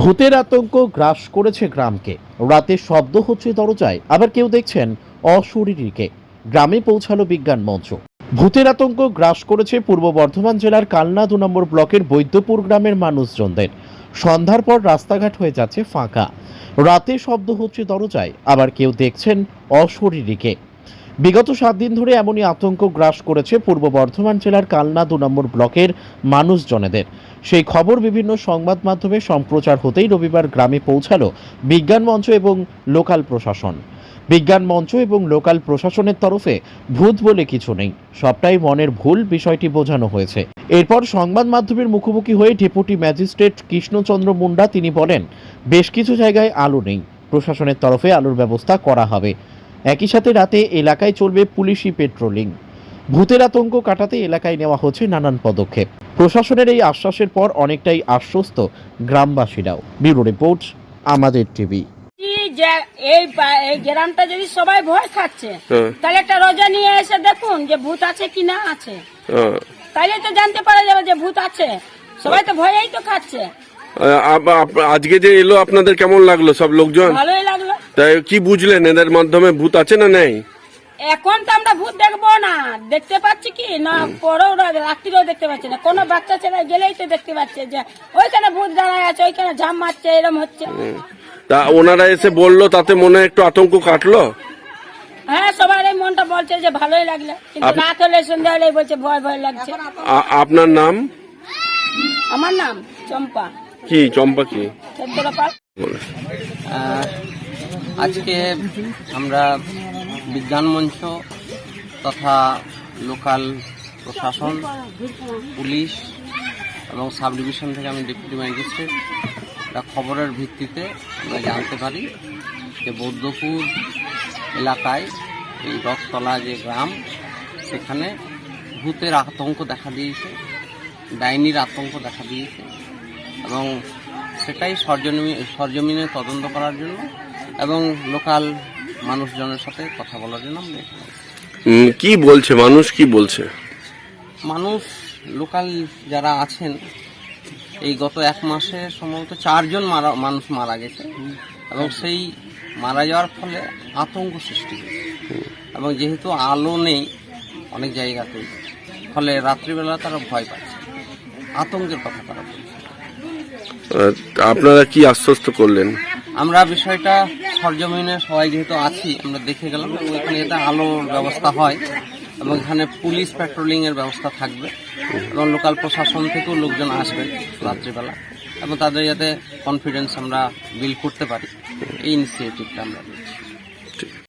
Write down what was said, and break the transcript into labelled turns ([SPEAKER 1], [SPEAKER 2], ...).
[SPEAKER 1] ভূতের আতঙ্ক গ্রাস করেছে গ্রামকে। রাতে শব্দ হচ্ছে দরজায়। আবার কেউ দেখছেন অশরীরীকে। গ্রামে পৌঁছালো বিজ্ঞান মঞ্চ। ভূতের আতঙ্ক গ্রাস করেছে পূর্ব বর্ধমান জেলার কালনা দু নম্বর ব্লকের বৈদ্যপুর গ্রামের মানুষজনদের। সন্ধ্যার পর রাস্তাঘাট হয়ে যাচ্ছে ফাঁকা। রাতে শব্দ হচ্ছে দরজায়। আবার কেউ দেখছেন অশরীরীকে। বিগত সাত দিন ধরে এমনই আতঙ্ক গ্রাস করেছে পূর্ব বর্ধমান জেলার কালনা দু নম্বর ব্লকের মানুষজনেদের। সেই খবর বিভিন্ন সংবাদ মাধ্যমে সম্প্রচার হতেই রবিবার গ্রামে পৌঁছালো বিজ্ঞান মঞ্চ এবং লোকাল প্রশাসন। বিজ্ঞান মঞ্চ এবং লোকাল প্রশাসনের তরফে ভূত বলে কিছু নেই। সবটাই মনের ভুল, বিষয়টি বোঝানো হয়েছে। এরপর সংবাদ মাধ্যমের মুখোমুখি হয়ে ডেপুটি ম্যাজিস্ট্রেট কৃষ্ণচন্দ্র মুন্ডা তিনি বলেন, বেশ কিছু জায়গায় আলো নেই। প্রশাসনের তরফে আলোর ব্যবস্থা করা হবে। একই সাথে রাতে এলাকায় চলবে পুলিশি পেট্রোলিং। ভূতের আতঙ্ক কাটাতে এলাকায় নেওয়া হচ্ছে নানান পদক্ষেপ। প্রশাসনের এই আশ্বাসের পর অনেকটাই আশ্বস্ত গ্রামবাসীরাও। ব্যুরো রিপোর্ট আমাদের টিভি।
[SPEAKER 2] এই গ্রামটা যদি সবাই ভয় খাচ্ছে
[SPEAKER 3] হ্যাঁ।
[SPEAKER 2] তাহলে একটা রোজা নিয়ে এসে দেখুন যে ভূত আছে কি না আছে।
[SPEAKER 3] হ্যাঁ।
[SPEAKER 2] তাইলে তো জানতে পারা যাবে যে ভূত আছে। সবাই তো ভয়েই তো খাচ্ছে।
[SPEAKER 3] আজকে যে এলো আপনাদের কেমন লাগল সব লোকজন?
[SPEAKER 2] ভালোই লাগল।
[SPEAKER 3] তাই কি বুঝলেন? এদের মাধ্যমে ভূত আছে না নেই?
[SPEAKER 2] এখন তো আমরা ভূত দেখব না। দেখতে পাচ্ছি কি? না পরেও রা- রাত্রিরেও দেখতে পাচ্ছি না। কোনো বাচ্চা ছেলে গেলেই তো দেখতে পাচ্ছে যে ওইখানে ভূত দাঁড়ায় আছে ওইখানে ঝাম মারছে এরম হচ্ছে।
[SPEAKER 3] তা ওনারা এসে বলল তাতে মনে একটু আতঙ্ক কাটলো?
[SPEAKER 2] হ্যাঁ সবার এই মনটা বলছে যে ভালোই লাগল। কিন্তু রাত হলে সন্ধ্যা হলে বলছে ভয় ভয় লাগছে।
[SPEAKER 3] আপনার নাম?
[SPEAKER 2] আমার নাম চম্পা।
[SPEAKER 3] কি চম্পা কি?
[SPEAKER 2] চন্দ্রপাল।
[SPEAKER 4] আজকে আমরা বিজ্ঞান মঞ্চ তথা লোকাল প্রশাসন, পুলিশ এবং সাব ডিভিশন থেকে আমি ডেপুটি ম্যাজিস্ট্রেট খবরের ভিত্তিতে আমরা জানতে পারি যে বৌদ্ধপুর এলাকায় এই রথতলা যে গ্রাম, সেখানে ভূতের আতঙ্ক দেখা দিয়েছে, ডাইনির আতঙ্ক দেখা দিয়েছে এবং সেটাই সরজমিনে সরজমিনে তদন্ত করার জন্য এবং লোকাল মানুষজনের সাথে কথা বলার জন্য আমরা।
[SPEAKER 3] উম, কি বলছে? মানুষ কি বলছে?
[SPEAKER 4] মানুষ লোকাল যারা আছেন এই গত এক মাসে সম্ভবত চারজন মারা মানুষ মারা গেছে। এবং সেই মারা যাওয়ার ফলে আতঙ্ক সৃষ্টি হয়েছে। এবং যেহেতু আলো নেই অনেক জায়গাতেই ফলে রাত্রিবেলা তারা ভয় পাচ্ছে। আতঙ্কের কথা তারা বলছে।
[SPEAKER 3] আপনারা কি আশ্বস্ত করলেন?
[SPEAKER 4] আমরা বিষয়টা সরজমিনে সবাই যেহেতু আছি, আমরা দেখে গেলাম এখানে যাতে আলোর ব্যবস্থা হয় এবং এখানে পুলিশ প্যাট্রোলিং এর ব্যবস্থা থাকবে এবং লোকাল প্রশাসন থেকেও লোকজন আসবে রাত্রিবেলা এবং তাদের যাতে কনফিডেন্স আমরা বিল করতে পারি। এই ইনিশিয়েটিভটা আমরা